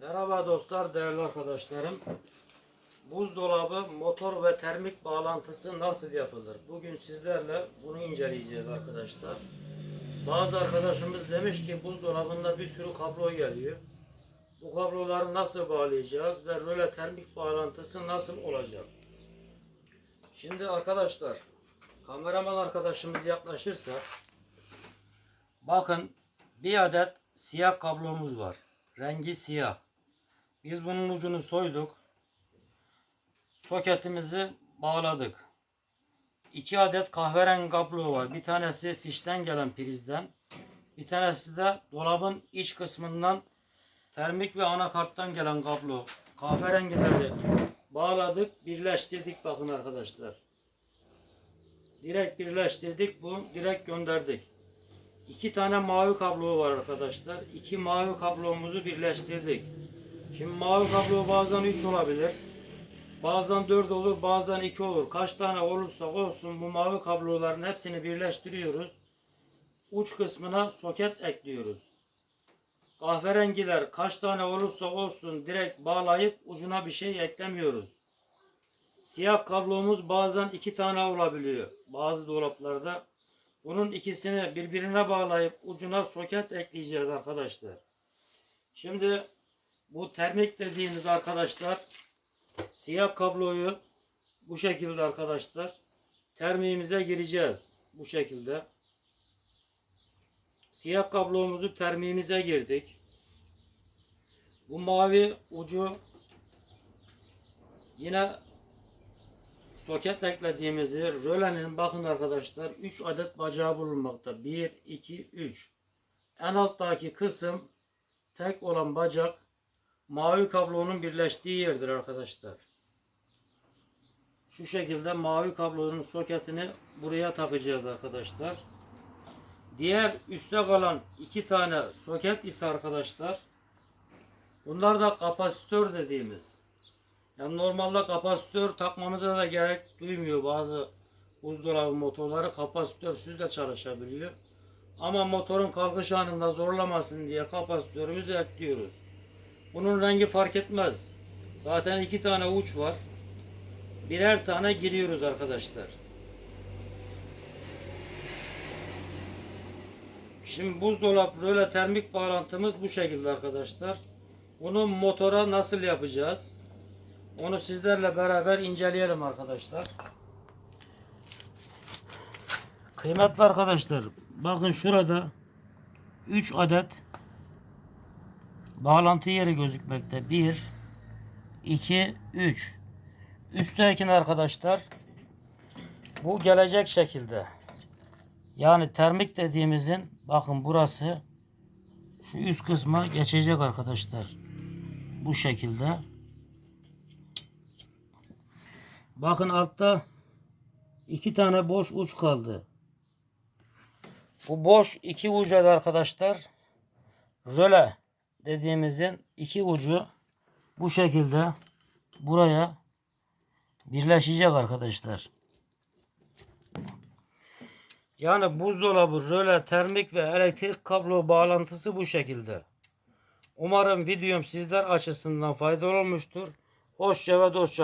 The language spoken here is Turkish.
Merhaba dostlar, değerli arkadaşlarım. Buzdolabı, motor ve termik bağlantısı nasıl yapılır? Bugün sizlerle bunu inceleyeceğiz arkadaşlar. Bazı arkadaşımız demiş ki buzdolabında bir sürü kablo geliyor. Bu kabloları nasıl bağlayacağız ve röle termik bağlantısı nasıl olacak? Şimdi arkadaşlar, kameraman arkadaşımız yaklaşırsa bakın bir adet siyah kablomuz var. Rengi siyah. Biz bunun ucunu soyduk. Soketimizi bağladık. İki adet kahverengi kablo var. Bir tanesi fişten gelen prizden. Bir tanesi de dolabın iç kısmından termik ve anakarttan gelen kablo. Kahverengileri bağladık, birleştirdik bakın arkadaşlar. Direkt birleştirdik, bu direkt gönderdik. İki tane mavi kablo var arkadaşlar. İki mavi kablomuzu birleştirdik. Şimdi mavi kablo bazen 3 olabilir. Bazen 4 olur, bazen 2 olur. Kaç tane olursa olsun bu mavi kabloların hepsini birleştiriyoruz. Uç kısmına soket ekliyoruz. Kahverengiler kaç tane olursa olsun direkt bağlayıp ucuna bir şey eklemiyoruz. Siyah kablomuz bazen iki tane olabiliyor. Bazı dolaplarda bunun ikisini birbirine bağlayıp ucuna soket ekleyeceğiz arkadaşlar. Şimdi bu termik dediğimiz arkadaşlar siyah kabloyu bu şekilde arkadaşlar termiğimize gireceğiz. Bu şekilde. Siyah kablomuzu termiğimize girdik. Bu mavi ucu yine soket eklediğimizi rölenin bakın arkadaşlar 3 adet bacağı bulunmakta. 1, 2, 3. En alttaki kısım tek olan bacak mavi kablonun birleştiği yerdir arkadaşlar. Şu şekilde mavi kablonun soketini buraya takacağız arkadaşlar. Diğer üstte kalan iki tane soket ise arkadaşlar bunlar da kapasitör dediğimiz. Yani normalde kapasitör takmamıza da gerek duymuyor. Bazı buzdolabı motorları kapasitörsüz de çalışabiliyor. Ama motorun kalkış anında zorlamasın diye kapasitörümüzü ekliyoruz. Bunun rengi fark etmez. Zaten iki tane uç var. Birer tane giriyoruz arkadaşlar. Şimdi buzdolap röle termik bağlantımız bu şekilde arkadaşlar. Bunu motora nasıl yapacağız? Onu sizlerle beraber inceleyelim arkadaşlar. Kıymetli arkadaşlar, bakın şurada 3 adet bağlantı yeri gözükmekte. 1 2 3 Üsttekine arkadaşlar bu gelecek şekilde. Yani termik dediğimizin bakın burası şu üst kısma geçecek arkadaşlar. Bu şekilde. Bakın altta iki tane boş uç kaldı. Bu boş iki ucu da arkadaşlar röle dediğimizin iki ucu bu şekilde buraya birleşecek arkadaşlar. Yani buzdolabı, röle, termik ve elektrik kablo bağlantısı bu şekilde. Umarım videom sizler açısından faydalı olmuştur. Hoşça ve dostça